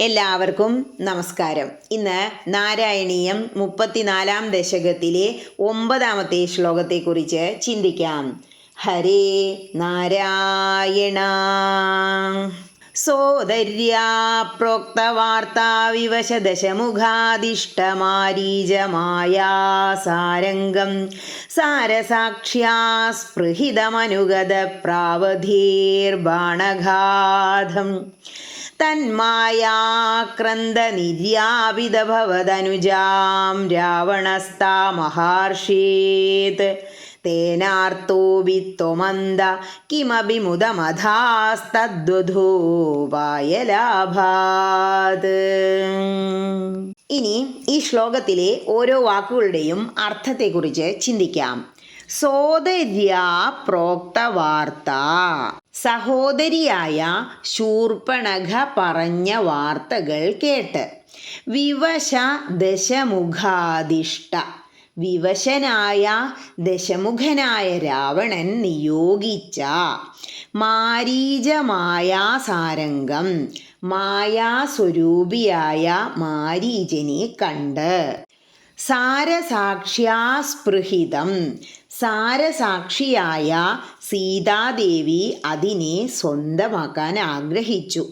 എല്ലാവർക്കും നമസ്കാരം. ഇന്ന് നാരായണീയം മുപ്പത്തിനാലാം ദശകത്തിലെ ഒമ്പതാമത്തെ ശ്ലോകത്തെക്കുറിച്ച് ചിന്തിക്കാം. ഹരേ നാരായണ. സോദര്യാ പ്രോക്തവാർത്താ വിവശദശമുഖാദിഷ്ടമാരീജമായാ സാരംഗം സാരസാക്ഷ്യാ സ്പൃഹിതമനുഗത പ്രാവധീർബാണഘാതം തന്മായാക്രന്ദനിര്യാപിതഭവതനുജാം രാവണസ്താമഹാർഷേത് തേനാർത്തോ വിത്വമന്ത കിമപി മുദമധാസ്തദ്വധൂവായലാഭാത് ഇനി ഈ ശ്ലോകത്തിലെ ഓരോ വാക്കുകളുടെയും അർത്ഥത്തെക്കുറിച്ച് ചിന്തിക്കാം. സോദര്യാ പ്രോക്ത വാർത്ത സഹോദരിയായ ശൂർപ്പണഖ പറഞ്ഞ വാർത്തകൾ കേട്ട്. വിവശ ദശമുഖാദിഷ്ട വിവശനായ ദശമുഖനായ രാവണൻ നിയോഗിച്ച മാരീചമായാസാരംഗം മായാസ്വരൂപിയായ മാരീചനെ കണ്ട്. സാരസാക്ഷ്യാസ്പൃഹിതം. സാരസാക്ഷിയായ സീതാദേവി അതിനെ സ്വന്തമാക്കാൻ ആഗ്രഹിച്ചു.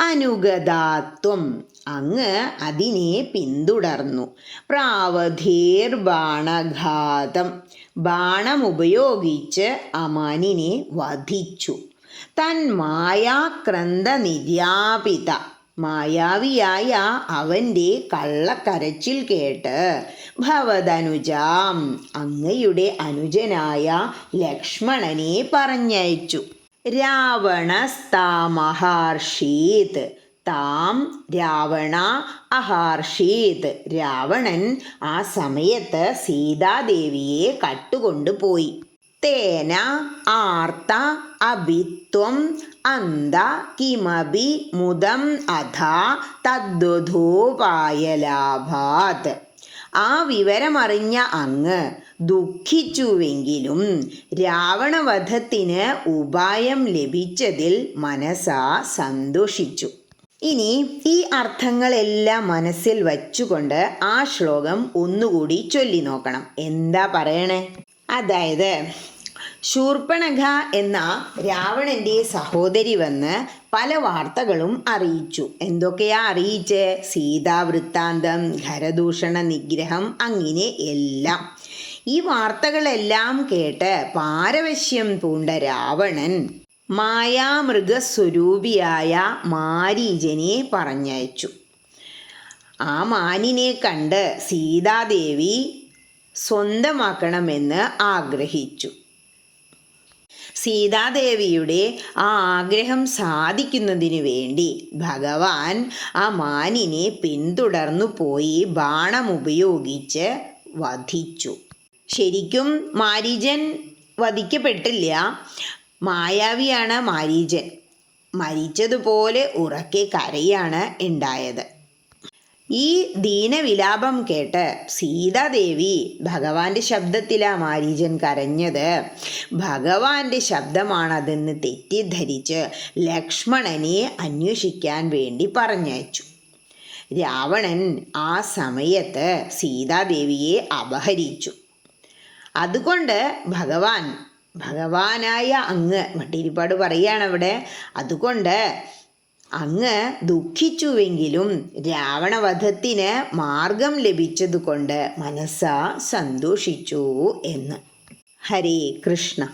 അനുഗതാത്വം അങ്ങ് അതിനെ പിന്തുടർന്നു. പ്രാവധീർ ബാണഘാതം ബാണമുപയോഗിച്ച് അമാനിനെ വധിച്ചു. തന്മായാക്രന്ത നിര്യാപിത മായാവിയായ അവന്റെ കള്ളക്കരച്ചിൽ കേട്ട് ഭവതനുജാം അങ്ങയുടെ അനുജനായ ലക്ഷ്മണനെ പറഞ്ഞയച്ചു. രാവണസ്താമഹാർഷീത് താം രാവണ അഹാർഷീത് രാവണൻ ആ സമയത്ത് സീതാദേവിയെ കട്ടുകൊണ്ടുപോയി. തേന ആർത്ത അഭിത്വം അന്ത കിമപി മുദം അധ തദ്വധോപായലാഭാത് ആ വിവരമറിഞ്ഞ അങ്ങ് ദുഃഖിച്ചുവെങ്കിലും രാവണവധത്തിന് ഉപായം ലഭിച്ചതിൽ മനസ്സാ സന്തോഷിച്ചു. ഇനി ഈ അർത്ഥങ്ങളെല്ലാം മനസ്സിൽ വച്ചുകൊണ്ട് ആ ശ്ലോകം ഒന്നുകൂടി ചൊല്ലി നോക്കണം എന്താ പറയണേ? അതായത് ശൂർപ്പണഖ എന്ന രാവണന്റെ സഹോദരി വന്ന് പല വാർത്തകളും അറിയിച്ചു. എന്തൊക്കെയാ അറിയിച്ച്? സീതാവൃത്താന്തം ഖരദൂഷണ നിഗ്രഹം അങ്ങനെ എല്ലാം. ഈ വാർത്തകളെല്ലാം കേട്ട് പാരവശ്യം പൂണ്ട രാവണൻ മായാമൃഗസ്വരൂപിയായ മാരീജനെ പറഞ്ഞയച്ചു. ആ മാനിനെ കണ്ട് സീതാദേവി സ്വന്തമാക്കണമെന്ന് ആഗ്രഹിച്ചു. സീതാദേവിയുടെ ആ ആഗ്രഹം സാധിക്കുന്നതിനു വേണ്ടി ഭഗവാൻ ആ മാനിനെ പിന്തുടർന്നു പോയി ബാണമുപയോഗിച്ച് വധിച്ചു. ശരിക്കും മാരീജൻ വധിക്കപ്പെട്ടില്ല. മായാവിയാണ് മാരീജൻ. മരിച്ചതുപോലെ ഉറക്കെ കരയാണ് ഉണ്ടായത്. ഈ ദീനവിലാപം കേട്ട് സീതാദേവി ഭഗവാന്റെ ശബ്ദത്തിലാ മാരീജൻ കരഞ്ഞത്. ഭഗവാന്റെ ശബ്ദമാണതെന്ന് തെറ്റിദ്ധരിച്ച് ലക്ഷ്മണനെ അന്വേഷിക്കാൻ വേണ്ടി പറഞ്ഞയച്ചു. രാവണൻ ആ സമയത്ത് സീതാദേവിയെ അപഹരിച്ചു. അതുകൊണ്ട് ഭഗവാൻ ഭഗവാനായ അങ്ങ് വട്ടിരിപ്പാട് പറയുകയാണ് അവിടെ. അതുകൊണ്ട് അങ്ങ് ദുഃഖിച്ചുവെങ്കിലും രാവണവധത്തിന് മാർഗം ലഭിച്ചതുകൊണ്ട് മനസ്സാ സന്തോഷിച്ചു എന്ന്. ഹരേ കൃഷ്ണ.